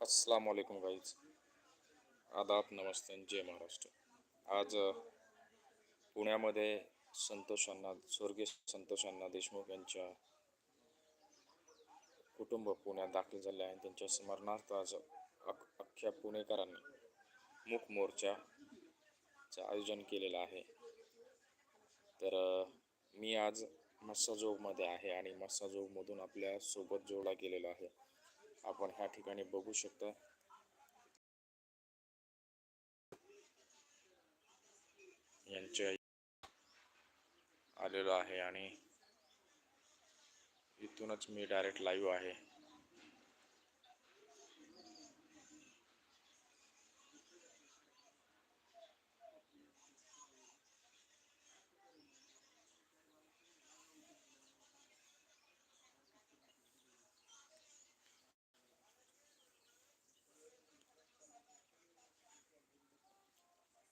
अस्सलाम वालेकुम गाईज आदाब नमस्ते जय महाराष्ट्र. आज पुण्यामध्ये संतोष अण्णा स्वर्गीय संतोष अण्णा देशमुख यांच्या कुटुंब पुण्यात दाखल झाले आहे. त्यांच्या स्मरणार्थ आज अख अख्ख्या पुणेकरांनी मूक मोर्चाचं आयोजन केलेलं आहे. तर मी आज मस्साजोगमध्ये आहे आणि मस्साजोगमधून आपल्यासोबत जोडला गेलेला आहे. आपण ह्या ठिकाणी बघू शकता. यांच्या आलेलो आहे आणि इथूनच मी डायरेक्ट लाईव्ह आहे.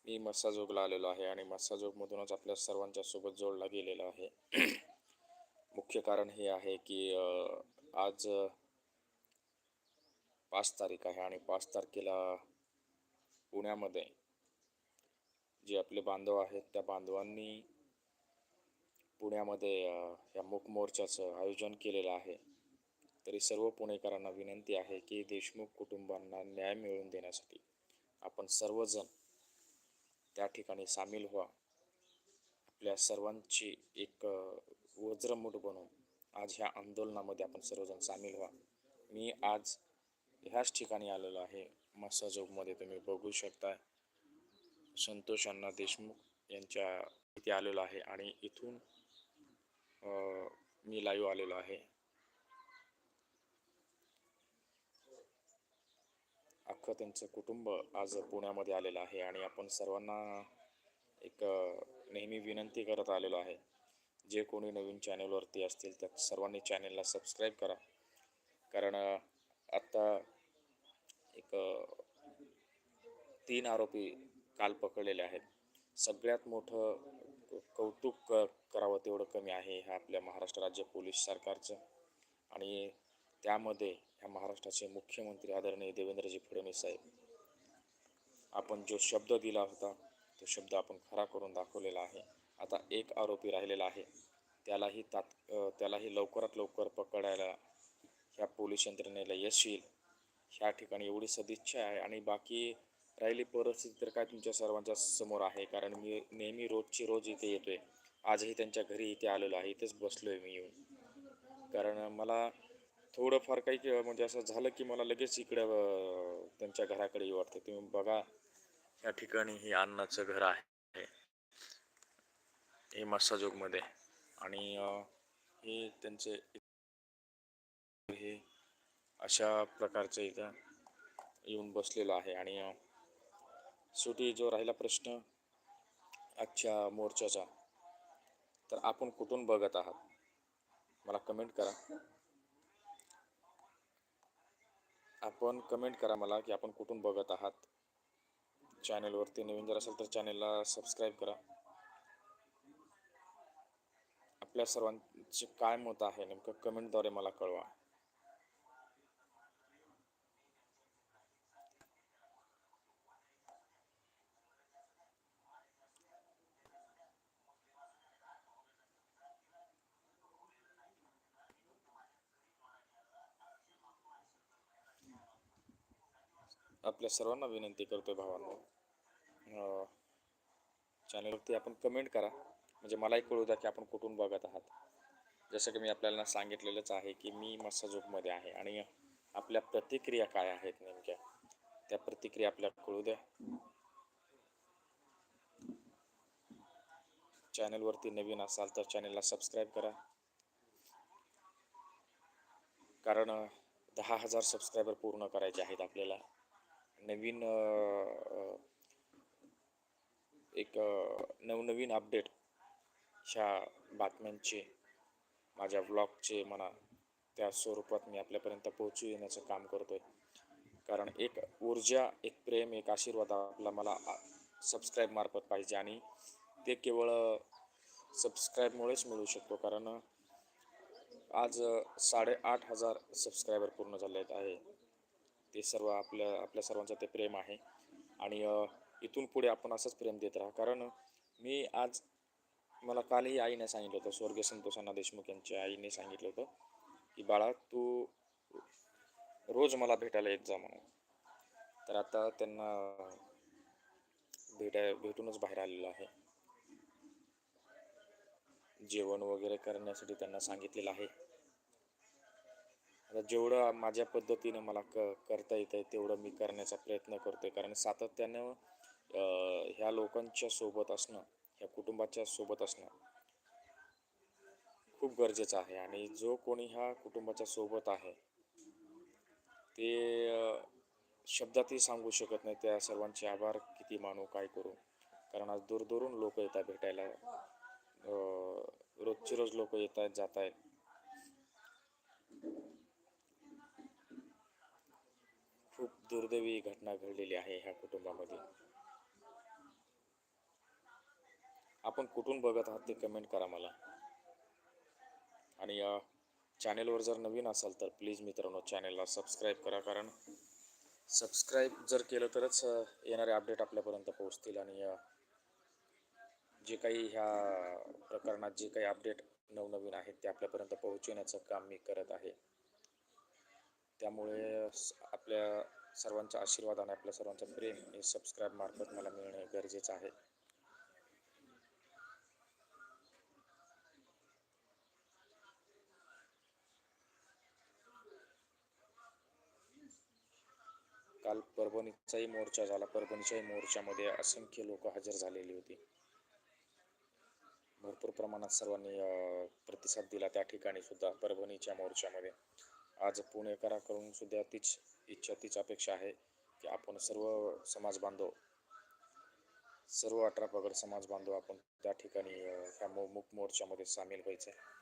मी मस्साजोगला आलेलो आहे आणि मस्साजोगमधूनच आपल्या सर्वांच्या सोबत जोडला गेलेला आहे. मुख्य कारण हे आहे की आज पाच तारीख आहे आणि पाच तारखेला पुण्यामध्ये जे आपले बांधव आहेत त्या बांधवांनी पुण्यामध्ये या मूक मोर्चाचं आयोजन केलेलं आहे. तरी सर्व पुणेकरांना विनंती आहे की देशमुख कुटुंबांना न्याय मिळवून देण्यासाठी आपण सर्वजण त्या ठिकाणी सामील व्हा. आपल्या सर्वांची एक वज्रमूठ बनवून आज ह्या आंदोलनामध्ये आपण सर्वजण सामील व्हा. मी आज ह्याच ठिकाणी आलेलो आहे. मसाजोगमध्ये तुम्ही बघू शकता संतोष अण्णा देशमुख यांच्या इथे आलेलो आहे आणि इथून मी लाईव्ह आलेलो आहे. अख्खं त्यांचं कुटुंब आज पुण्यामध्ये आलेलं आहे आणि आपण सर्वांना एक नेहमी विनंती करत आलेलो आहे. जे कोणी नवीन चॅनलवरती असतील त्या सर्वांनी चॅनलला सबस्क्राईब करा. कारण आत्ता एक तीन आरोपी काल पकडलेले आहेत. सगळ्यात मोठं कौतुक क- करावं तेवढं कमी आहे ह्या आपल्या महाराष्ट्र राज्य पोलीस सरकारचं. आणि त्यामध्ये ह्या महाराष्ट्राचे मुख्यमंत्री आदरणीय देवेंद्रजी फडणवीस साहेब. आपण जो शब्द दिला होता तो शब्द आपण खरा करून दाखवलेला आहे. आता एक आरोपी राहिलेला आहे. त्यालाही तात त्यालाही लवकरात लवकर पकडायला ह्या पोलीस यंत्रणेला यश येईल. ह्या ठिकाणी एवढी सदिच्छा आहे आणि बाकी राहिली परिस्थिती तर काय तुमच्या सर्वांच्या समोर आहे. कारण मी नेहमी रोजची रोज इथे येतोय. आजही त्यांच्या घरी इथे आलेलो आहे. इथेच बसलो आहे मी येऊन. कारण मला थोडंफार काही म्हणजे असं झालं की मला लगेच इकडं त्यांच्या घराकडे वाटतं. तुम्ही बघा या ठिकाणी हे अन्नाचं घर आहे. हे मस्साजोगमध्ये आणि हे त्यांचे हे अशा प्रकारचं इथं येऊन बसलेलं आहे. आणि शेवटी जो राहिला प्रश्न आजच्या मोर्चाचा तर आपण कुठून बघत आहात? मला कमेंट करा. आपण कमेंट करा मला की आपण कुठून बघत आहात. चॅनलवरती नवीन जर असेल तर चॅनलला सबस्क्राईब करा. आपल्या सर्वांचे काय मत आहे नेमकं कमेंटद्वारे मला कळवा. आपल्या सर्वांना विनंती करतो भावांनो. चॅनलवरती आपण कमेंट करा. म्हणजे मलाही कळू द्या की आपण कुठून बघत आहात. जसं की मी आपल्याला सांगितलेलंच आहे की मी मस्साजोगमध्ये आहे आणि आपल्या प्रतिक्रिया काय आहेत नेमक्या? त्या प्रतिक्रिया आपल्याला कळू द्या. चॅनलवरती नवीन असाल तर चॅनलला सबस्क्राईब करा. कारण दहा हजार सबस्क्रायबर पूर्ण करायचे आहेत आपल्याला. नवीन एक नवनवीन अपडेट ह्या बातम्यांचे माझ्या ब्लॉगचे म्हणा त्या स्वरूपात मी आपल्यापर्यंत पोहोचू येण्याचं काम करतो आहे कारण एक ऊर्जा एक प्रेम एक आशीर्वाद आपला मला सबस्क्राईब मार्फत पाहिजे आणि ते केवळ सबस्क्राईबमुळेच मिळू शकतो. कारण आज साडेआठ हजार सबस्क्रायबर पूर्ण झाले आहेत आहे. ते सर्व आपल्या आपल्या सर्वांचं ते प्रेम आहे. आणि इथून पुढे आपण असंच प्रेम देत राहा. कारण मी आज मला कालही आईने सांगितलं होतं स्वर्गीय संतोषांना देशमुख यांच्या आईने सांगितलं होतं की बाळा तू रोज मला भेटायला येत जा म्हणून. तर आता त्यांना भेटाय भेटूनच बाहेर आलेलं आहे. जेवण वगैरे करण्यासाठी त्यांना सांगितलेलं आहे. आता जेवढं माझ्या पद्धतीनं मला क करता येत आहे तेवढं मी करण्याचा प्रयत्न करतोय. कारण सातत्यानं ह्या लोकांच्या सोबत असणं ह्या कुटुंबाच्या सोबत असणं खूप गरजेचं आहे. आणि जो कोणी ह्या कुटुंबाच्या सोबत आहे ते शब्दातही सांगू शकत नाही त्या सर्वांचे आभार किती मानू काय करू? कारण आज दूरदूरून लोक येतात भेटायला. रोजची रोजचे रोज लोक येत आहेत जात आहेत. खूप दुर्दैवी घटना घडलेली आहे ह्या कुटुंबामध्ये. आपण कुठून बघत आहात ते कमेंट करा मला. आणि या चॅनेलवर जर नवीन असाल तर प्लीज मित्रांनो चॅनेलला सबस्क्राईब करा कारण सबस्क्राईब जर केलं तरच येणारे अपडेट आपल्यापर्यंत पोहोचतील आणि जे काही ह्या प्रकरणात जे काही अपडेट नवनवीन आहेत ते आपल्यापर्यंत पोहोचवण्याचं काम मी करत आहे. त्यामुळे आपल्या सर्वांचा आशीर्वाद आणि आपल्या सर्वांचं प्रेम हे सबस्क्राईब मार्फत मला मिळणे गरजेचं आहे. काल परभणीचाही मोर्चा झाला. परभणीच्याही मोर्चामध्ये असंख्य लोक हजर झालेली होती. भरपूर प्रमाणात सर्वांनी प्रतिसाद दिला. त्या ठिकाणी सुद्धा परभणीच्या मोर्चामध्ये. आज पुणेकराकडून सुद्धा तीच इच्छा तीच अपेक्षा आहे की आपण सर्व समाज बांधव सर्व अठरा पगड समाज बांधव आपण त्या ठिकाणी ह्या मो मूक मोर्चामध्ये सामील व्हायचं आहे.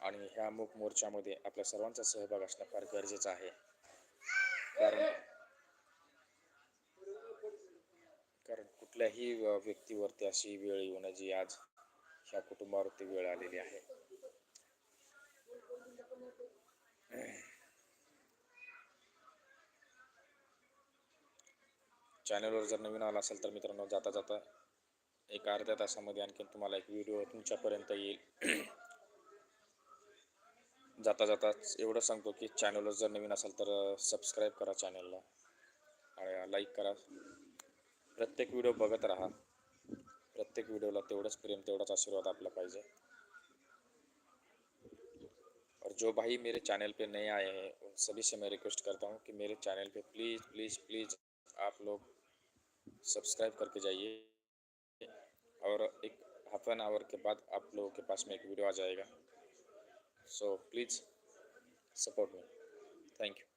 आणि ह्या मूक मोर्चामध्ये आपल्या सर्वांचा सहभाग असणं फार गरजेचं आहे. कारण कारण कुठल्याही व्यक्तीवरती अशी वेळ येऊ नये जी आज ह्या कुटुंबावरती वेळ आलेली आहे. चॅनलवर जर नवीन आला असेल तर मित्रांनो जाता जाता एक अर्ध्या तासामध्ये आणखीन तुम्हाला एक व्हिडिओ तुमच्यापर्यंत येईल. जाता जाताच एवढं सांगतो की चॅनलवर जर नवीन असाल तर सबस्क्राईब करा चॅनलला आणि लाईक करा. प्रत्येक व्हिडिओ बघत राहा. प्रत्येक व्हिडिओला तेवढंच प्रेम तेवढाच आशीर्वाद आपला पाहिजे. और जो भाई मेरे चैनल पे नए आए हैं, उन सभी से मैं रिक्वेस्ट करता हूँ कि मेरे चैनल पे प्लीज़ प्लीज़ प्लीज़ आप लोग सब्सक्राइब करके जाइए। और एक हाफ़ एन आवर के बाद आप लोगों के पास में एक वीडियो आ जाएगा। So please support me thank you